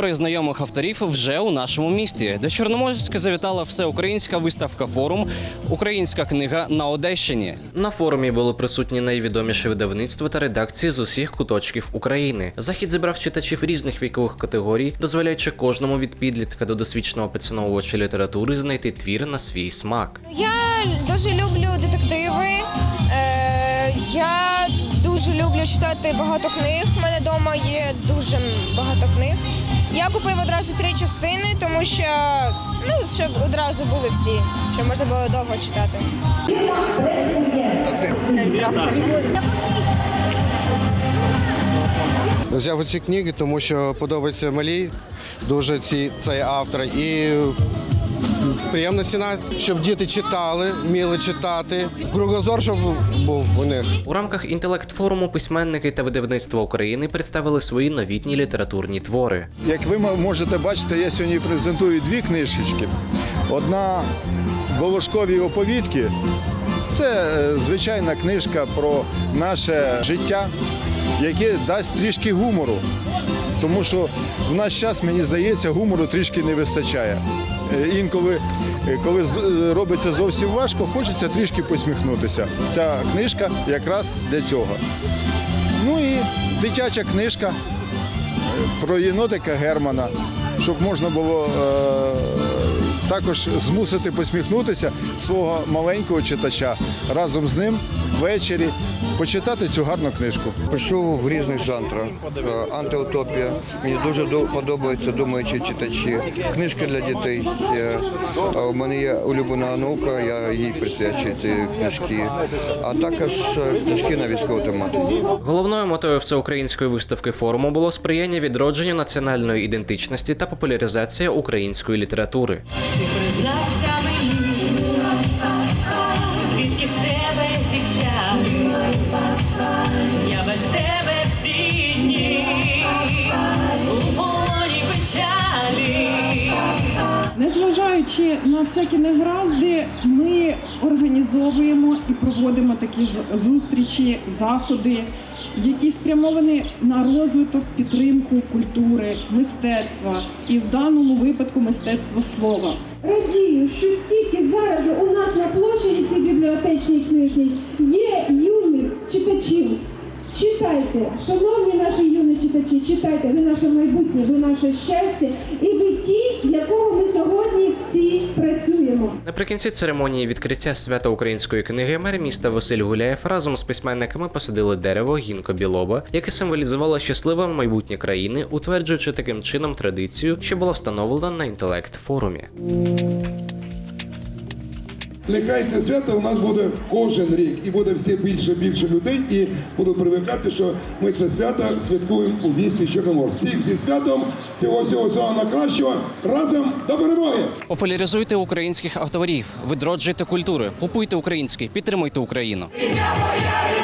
твори знайомих авторів вже у нашому місті. До Чорноморська завітала всеукраїнська виставка форум Українська книга на Одещині. На форумі були присутні найвідоміші видавництва та редакції з усіх куточків України. Захід зібрав читачів різних вікових категорій, дозволяючи кожному від підлітка до досвідченого поціновувача літератури знайти твір на свій смак. Я дуже люблю детективи. Е, я дуже люблю читати багато книг. У мене вдома є дуже багато книг. Я купив одразу три частини, тому що ну, щоб одразу були всі, щоб можна було довго читати. Взяв ці книги, тому що подобається малій, дуже ці, цей автор. І приємна ціна, щоб діти читали, вміли читати. Кругозор, щоб був у них. У рамках інтелект форуму письменники та видавництва України представили свої новітні літературні твори. Як ви можете бачити, я сьогодні презентую дві книжечки. Одна Волошкові оповідки. Це е, звичайна книжка про наше життя, яке дасть трішки гумору. Тому що в наш час, мені здається, гумору трішки не вистачає. Е, Інколи, е, коли е, робиться зовсім важко, хочеться трішки посміхнутися. Ця книжка якраз для цього. Ну і дитяча книжка про єнотика Германа, щоб можна було е, також змусити посміхнутися свого маленького читача разом з ним ввечері почитати цю гарну книжку. Пишу в різних жанрах. Е, Антиутопія. Мені дуже до- подобаються думаючі читачі. Книжки для дітей. Е, У мене є улюблена наука, я їй присвячую ці книжки, а також е, книжки на військову тематику. Головною метою всеукраїнської виставки форуму було сприяння відродженню національної ідентичності та популяризація української літератури. Признався мені, звідки з тебе ті я без тебе всі у полоні печалі. Незважаючи на всякі негразди, ми організовуємо і проводимо такі зустрічі, заходи, які спрямовані на розвиток, підтримку культури, мистецтва і в даному випадку мистецтва слова. Радію, що стільки зараз у нас на площі цій бібліотечній книжній є юних читачів. Читайте, шановні наші юні читачі, читайте, ви наше майбутнє, ви наше щастя, і ви ті, працюємо. Наприкінці церемонії відкриття свята української книги мер міста Василь Гуляєв разом з письменниками посадили дерево гінко білоба, яке символізувало щасливе майбутнє країни, утверджуючи таким чином традицію, що була встановлена на інтелект форумі. Нехай це свято у нас буде кожен рік і буде все більше більше людей, і буду привикати, що ми це свято святкуємо у місті Чорномор. Всіх зі святом, всього всього всього найкращого. Разом до перемоги! Популяризуйте українських авторів, відроджуйте культури, купуйте українське, підтримуйте Україну. Я моя